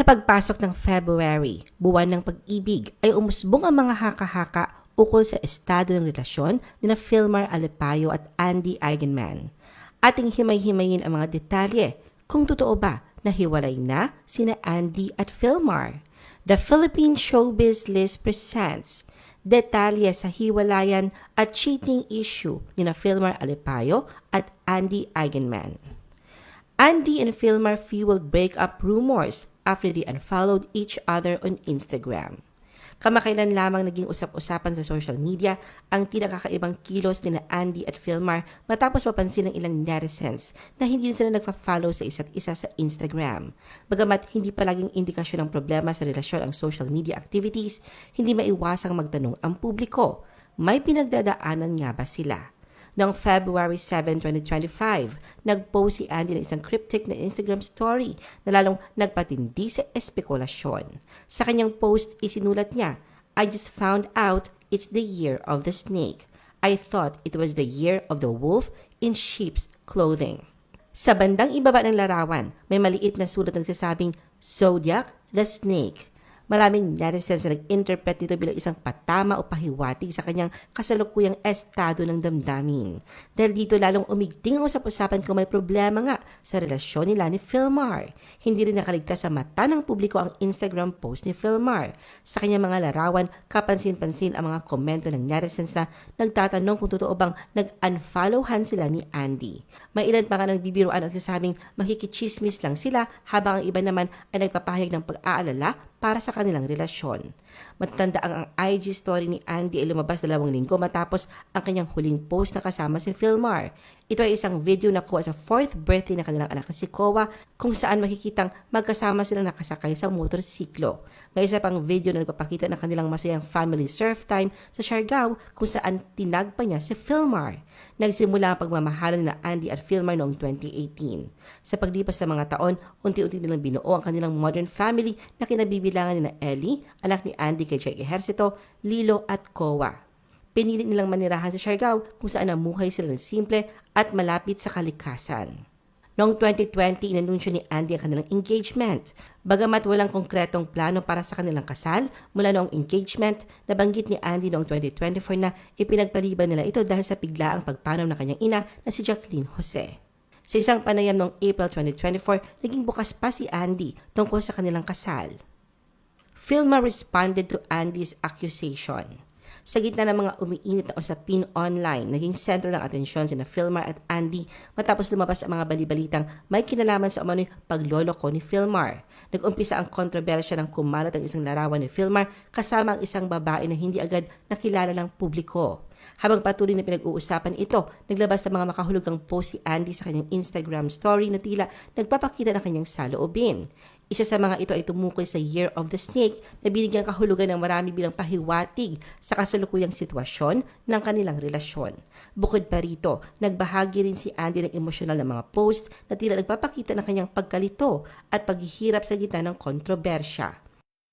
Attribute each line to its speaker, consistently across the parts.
Speaker 1: Sa pagpasok ng February, buwan ng pag-ibig, ay umusbong ang mga haka-haka ukol sa estado ng relasyon ni na Filmar Alipayo at Andy Eigenman. Ating himay-himayin ang mga detalye kung totoo ba na hiwalay na sina Andy at Filmar. The Philippine Showbiz List presents detalye sa hiwalayan at cheating issue ni na Filmar Alipayo at Andy Eigenman. Andy and Filmar fueled breakup rumors after they unfollowed each other on Instagram. Kamakailan lamang naging usap-usapan sa social media ang tila kakaibang kilos ni na Andy at Filmar matapos mapansin ng ilang netizens na hindi sila nagpa-follow sa isa't isa sa Instagram. Bagamat hindi palaging indikasyon ng problema sa relasyon ang social media activities, hindi maiwasang magtanong ang publiko, may pinagdadaanan nga ba sila? Noong February 7, 2025, nag-post si Andy ng isang cryptic na Instagram story na lalong nagpatindi sa espekulasyon. Sa kanyang post, isinulat niya, I just found out it's the year of the snake. I thought it was the year of the wolf in sheep's clothing. Sa bandang ibaba ng larawan, may maliit na sulat na nagsasabing, Zodiac the Snake. Maraming netizens na nag-interpret nito bilang isang patama o pahiwatig sa kanyang kasalukuyang estado ng damdamin. Dahil dito lalong umigting ang usap-usapan kung may problema nga sa relasyon nila ni Philmar. Hindi rin nakaligtas sa mata ng publiko ang Instagram post ni Philmar. Sa kanyang mga larawan, kapansin-pansin ang mga komento ng netizens na nagtatanong kung totoo bang nag-unfollowhan sila ni Andy. May ilan pa nga nagbibiruan at sasabing makikichismis lang sila habang ang iba naman ay nagpapahayag ng pag-aalala para sa kanilang relasyon. Matatanda ang, IG story ni Andy ay lumabas dalawang linggo matapos ang kanyang huling post na kasama si Philmar. Ito ay isang video na kuha sa 4th birthday ng kanilang anak na si Kowa kung saan makikitang magkasama silang nakasakay sa motorsiklo. May isa pang video na nagpapakita ng kanilang masayang family surf time sa Siargao kung saan tinag niya si Philmar. Nagsimula ang pagmamahalan na Andy at Philmar noong 2018. Sa paglipas ng mga taon, unti-unti nilang binuo ang kanilang modern family na kinabibilangan ni na Ellie, anak ni Andy kay Jake Ejercito, Lilo at Kowa. Pinili nilang manirahan sa Siargao kung saan namuhay sila ng simple at malapit sa kalikasan. Noong 2020, inanunsyo ni Andy ang kanilang engagement. Bagamat walang konkretong plano para sa kanilang kasal, mula noong engagement, nabanggit ni Andy noong 2024 na ipinagpaliban nila ito dahil sa biglaang pagpanaw ng kanyang ina na si Jacqueline Jose. Sa isang panayam noong April 2024, naging bukas pa si Andy tungkol sa kanilang kasal. Filma responded to Andy's accusation. Sa gitna ng mga umiinit na usapin online, naging sentro ng atensyon sina Filmar at Andy matapos lumabas ang mga balibalitang may kinalaman sa umano'y pagloloko ni Filmar. Nag-umpisa ang kontrobersya ng kumalat ang isang larawan ni Filmar kasama ang isang babae na hindi agad nakilala ng publiko. Habang patuloy na pinag-uusapan ito, naglabas ng mga makahulugang post si Andy sa kanyang Instagram story na tila nagpapakita ng kanyang saloobin. Isa sa mga ito ay tumukoy sa Year of the Snake na binigyan kahulugan ng marami bilang pahiwatig sa kasalukuyang sitwasyon ng kanilang relasyon. Bukod pa rito, nagbahagi rin si Andy ng emosyonal na mga post na tila nagpapakita ng kanyang pagkalito at paghihirap sa gitna ng kontrobersya.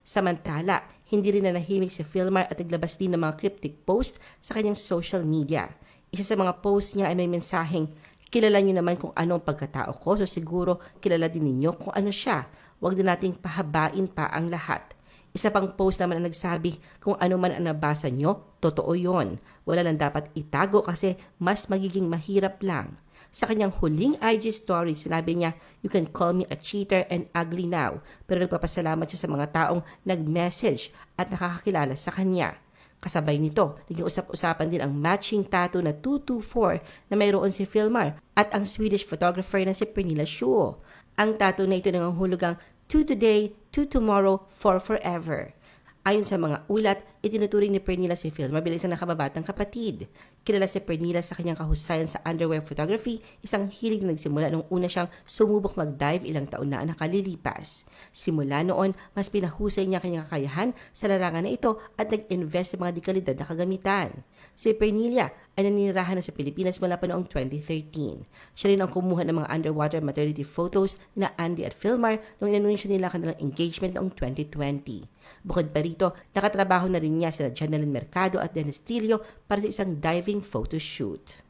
Speaker 1: Samantala, hindi rin nanahimik si Filmar at naglabas din ng mga cryptic post sa kanyang social media. Isa sa mga post niya ay may mensaheng, kilala niyo naman kung ano ang pagkatao ko, so siguro kilala din ninyo kung ano siya. Huwag din nating pahabain pa ang lahat. Isa pang post naman ang nagsabi, kung ano man ang nabasa nyo, totoo yon. Wala nang dapat itago kasi mas magiging mahirap lang. Sa kanyang huling IG story, sinabi niya, You can call me a cheater and ugly now. Pero nagpapasalamat siya sa mga taong nag-message at nakakakilala sa kanya. Kasabay nito, naging usap-usapan din ang matching tattoo na 224 na mayroon si Filmar at ang Swedish photographer na si Pernilla Schuo. Ang tattoo na ito nangangahulugang 2 today, 2 tomorrow, 4 forever. Ayon sa mga ulat, itinuturing ni Pernilla si Filmar bilang isang nakababatang kapatid. Kilala si Pernilla sa kanyang kahusayan sa underwear photography, isang hilig na nagsimula nung una siyang sumubok mag-dive ilang taon na nakalilipas. Simula noon, mas pinahusay niya kanyang kakayahan sa larangan na ito at nag-invest sa mga dekalidad na kagamitan. Si Pernilla ay naninirahan na sa Pilipinas mula pa noong 2013. Siya rin ang kumuha ng mga underwater maternity photos na Andy at Filmar nung inanunsyo nila kanilang engagement noong 2020. Bukod pa rito, nakatrabaho na rin niya sila Janeline Mercado at Dennis Tilio para sa isang diving photo shoot.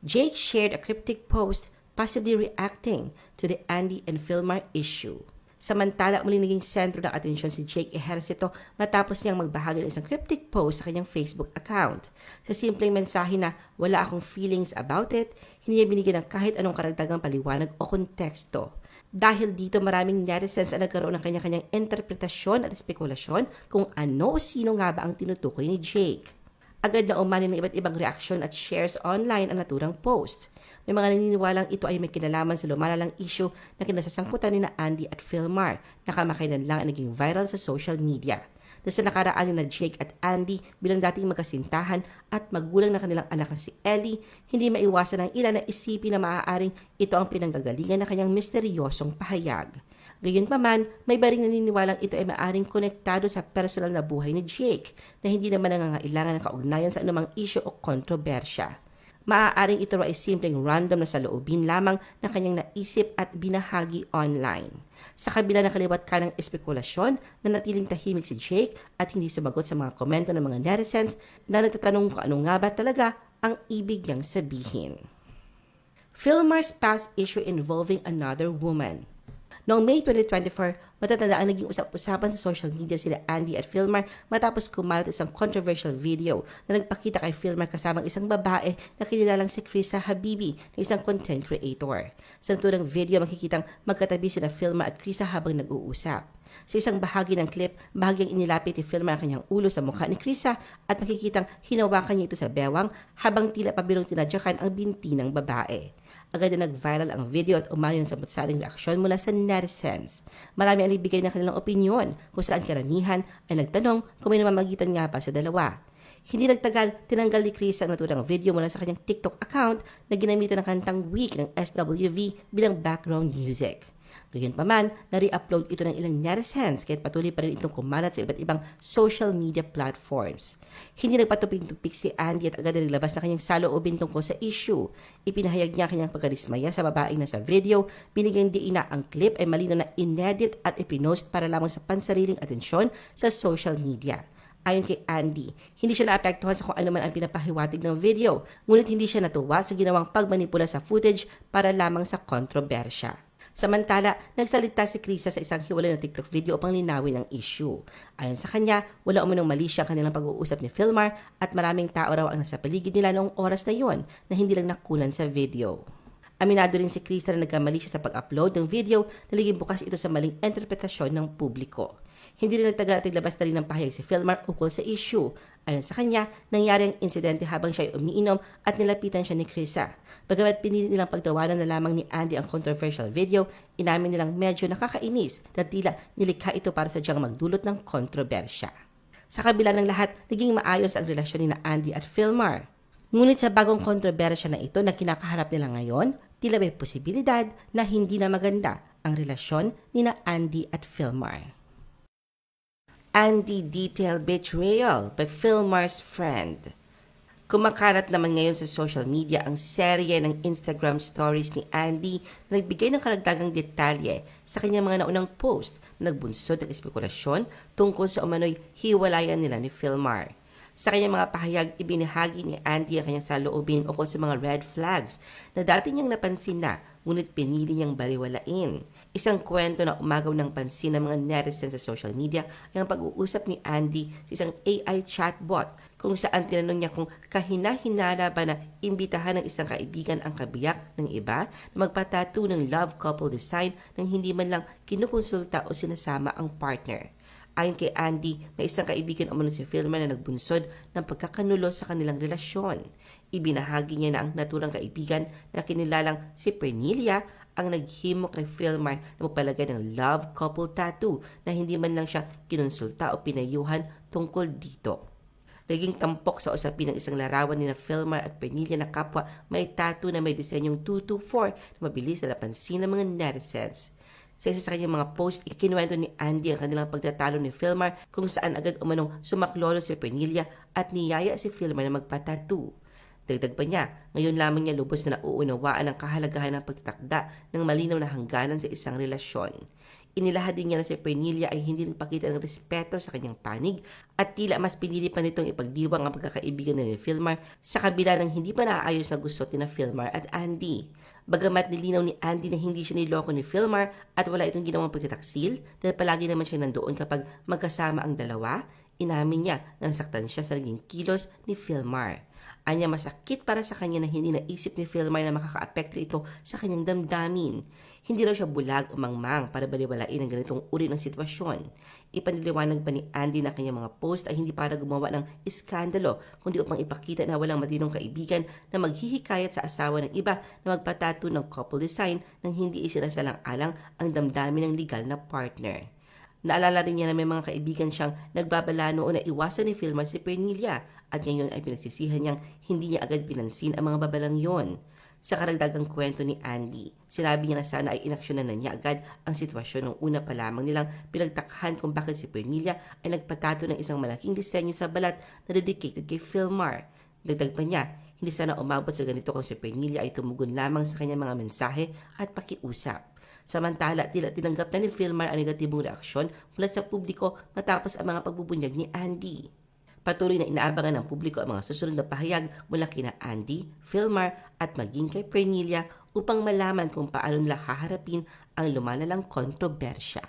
Speaker 1: Jake shared a cryptic post possibly reacting to the Andy and Filmar issue. Samantala, muli naging sentro ng atensyon si Jake Ejercito matapos niyang magbahagi ng isang cryptic post sa kanyang Facebook account. Sa simpleng mensahe na wala akong feelings about it, hindi niya binigyan ng kahit anong karagdagang paliwanag o konteksto. Dahil dito maraming netizens ang nagkaroon ng kanya-kanyang interpretasyon at spekulasyon kung ano o sino nga ba ang tinutukoy ni Jake. Agad na umani ng iba't ibang reaksyon at shares online ang naturang post. May mga naniniwalang ito ay may kinalaman sa lumalalang issue na kinasasangkutan ni na Andy at Philmar na kamakailan lang ang naging viral sa social media. Dahil sa nakaraan ni na Jake at Andy bilang dating magkasintahan at magulang ng kanilang anak na si Ellie, hindi maiwasan ng ilan na isipin na maaaring ito ang pinanggagalingan ng kanyang misteryosong pahayag. Gayunpaman, may baring naniniwalang ito ay maaring konektado sa personal na buhay ni Jake na hindi naman nangangailangan ng kaugnayan sa anumang issue o kontrobersya. Maaaring ito ay simpleng random na saloobin lamang na kanyang naisip at binahagi online. Sa kabila ng kaliwat ka ng espekulasyon na natiling tahimik si Jake at hindi sumagot sa mga komento ng mga netizens na nagtatanong kung ano nga ba talaga ang ibig niyang sabihin. Filmar's past issue involving another woman. Noong May 2024, matatandaan naging usap-usapan sa social media sila Andy at Filmar matapos kumalat isang controversial video na nagpakita kay Filmar kasamang isang babae na kinilalang si Krisa Habibi na isang content creator. Sa naturang video, makikitang magkatabi sila Filmar at Krisa habang nag-uusap. Sa isang bahagi ng clip, bahagyang inilapit ni Filmar ang kanyang ulo sa mukha ni Krisa at makikitang hinawakan niya ito sa bewang habang tila pabirong tinadyakan ang binti ng babae. Agad na nag-viral ang video at umayon sa matsaling reaksyon mula sa netizens. Marami ang ibigay ng kanilang opinyon kung saan karamihan ay nagtanong kung may namamagitan nga ba sa dalawa. Hindi nagtagal, tinanggal ni Chris ang naturang video mula sa kanyang TikTok account na ginamitan ng kantang Week ng SWV bilang background music. Gayunpaman, na-re-upload ito ng ilang netizens kahit patuloy pa rin itong kumalat sa iba't ibang social media platforms. Hindi nagpatuping-tupik si Andy at agad nilabas na kanyang saloobin tungkol sa issue. Ipinahayag niya kanyang pagkadismaya sa babaeng nasa video, binigyan diin na ang clip ay malino na inedit at ipinost para lamang sa pansariling atensyon sa social media. Ayon kay Andy, hindi siya naapektuhan sa kung ano man ang pinapahiwatig ng video, ngunit hindi siya natuwa sa ginawang pagmanipula sa footage para lamang sa kontrobersya. Samantala, nagsalita si Krisa sa isang hiwalay na TikTok video upang linawin ang issue. Ayon sa kanya, wala umunong mali siya ang kanilang pag-uusap ni Filmar at maraming tao raw ang nasa paligid nila noong oras na yon na hindi lang nakunan sa video. Aminado rin si Krista na nagkamali siya sa pag-upload ng video na liging bukas ito sa maling interpretasyon ng publiko. Hindi rin nagtagal at naglabas na rin ng pahayag si Philmar ukol sa issue. Ayon sa kanya, nangyari ang insidente habang siya ay umiinom at nilapitan siya ni Krisa. Bagamat pinili nilang pagtawanan na lamang ni Andy ang controversial video, inamin nilang medyo nakakainis na tila nilikha ito para sa diyang magdulot ng kontrobersya. Sa kabila ng lahat, naging maayos ang relasyon ni na Andy at Philmar. Ngunit sa bagong kontrobersya na ito na kinakaharap nila ngayon, tila may posibilidad na hindi na maganda ang relasyon ni na Andy at Philmar. Andy Detail Betrayal by Philmar's Friend Kumakarat naman ngayon sa social media ang serye ng Instagram stories ni Andy na nagbigay ng karagdagang detalye sa kanyang mga naunang post na nagbunsod ng espekulasyon tungkol sa umano'y hiwalayan nila ni Philmar. Sa kanyang mga pahayag, ibinahagi ni Andy ang kanyang saloobin ukol sa mga red flags na dati niyang napansin na ngunit pinili niyang baliwalain. Isang kwento na umagaw ng pansin ng mga netizens sa social media ay ang pag-uusap ni Andy sa isang AI chatbot kung saan tinanong niya kung kahina-hinala ba na imbitahan ng isang kaibigan ang kabiyak ng iba na magpatato ng love couple design nang hindi man lang kinukonsulta o sinasama ang partner. Ayon kay Andy, may isang kaibigan umano si Filmer na nagbunsod ng pagkakanulo sa kanilang relasyon. Ibinahagi niya na ang naturang kaibigan na kinilalang si Pernilia ang naghimo kay Filmar na magpalagay ng love couple tattoo na hindi man lang siya kinonsulta o pinayuhan tungkol dito. Naging tampok sa usapin ng isang larawan ni na Filmar at Pernilia na kapwa may tattoo na may disenyong 224 na mabilis na napansin ng mga netizens. Sa isa sa kanyang mga post, ikinuwento ni Andy ang kanilang pagtatalo ni Filmar kung saan agad umanong sumaklolo si Pernilia at niyaya si Filmar na magpatattoo. Dagdag pa niya, ngayon lamang niya lubos na nauunawaan ang kahalagahan ng pagtakda ng malinaw na hangganan sa isang relasyon. Inilahad din niya na si Pernilia ay hindi nagpakita ng respeto sa kanyang panig at tila mas pinili pa nitong ipagdiwang ang pagkakaibigan ni Filmar sa kabila ng hindi pa naaayos na gusto ni Filmar at Andy. Bagamat nilinaw ni Andy na hindi siya niloko ni Filmar at wala itong ginawang pagtataksil dahil palagi naman siya nandoon kapag magkasama ang dalawa, inamin niya na nasaktan siya sa naging kilos ni Filmar. Anya masakit para sa kanya na hindi naisip ni Filmar na makakaapekto ito sa kanyang damdamin. Hindi raw siya bulag o mangmang para baliwalain ang ganitong uri ng sitwasyon. Ipaniliwanag pa ni Andy na kanyang mga post ay hindi para gumawa ng iskandalo, kundi upang ipakita na walang matinong kaibigan na maghihikayat sa asawa ng iba na magpatato ng couple design nang hindi isinasalang-alang ang damdamin ng legal na partner. Naalala rin niya na may mga kaibigan siyang nagbabalano o naiwasan ni Filmar si Pernilla at ngayon ay pinagsisihan niyang hindi niya agad pinansin ang mga babalang yon. Sa karagdagang kwento ni Andy, sinabi niya na sana ay inaksyonan na niya agad ang sitwasyon nung una pa lamang nilang pinagtakhan kung bakit si Pernilla ay nagpatato ng isang malaking disenyo sa balat na dedicated kay Filmar. Dagdag pa niya, hindi sana umabot sa ganito kung si Pernilla ay tumugon lamang sa kanyang mga mensahe at pakiusap. Samantala, tila tinanggap na ni Filmar ang negatibong reaksyon mula sa publiko matapos ang mga pagbubunyag ni Andy. Patuloy na inaabangan ng publiko ang mga susunod na pahayag mula kina Andy, Filmar at maging kay Pernilla upang malaman kung paano nila haharapin ang lumalalang kontrobersya.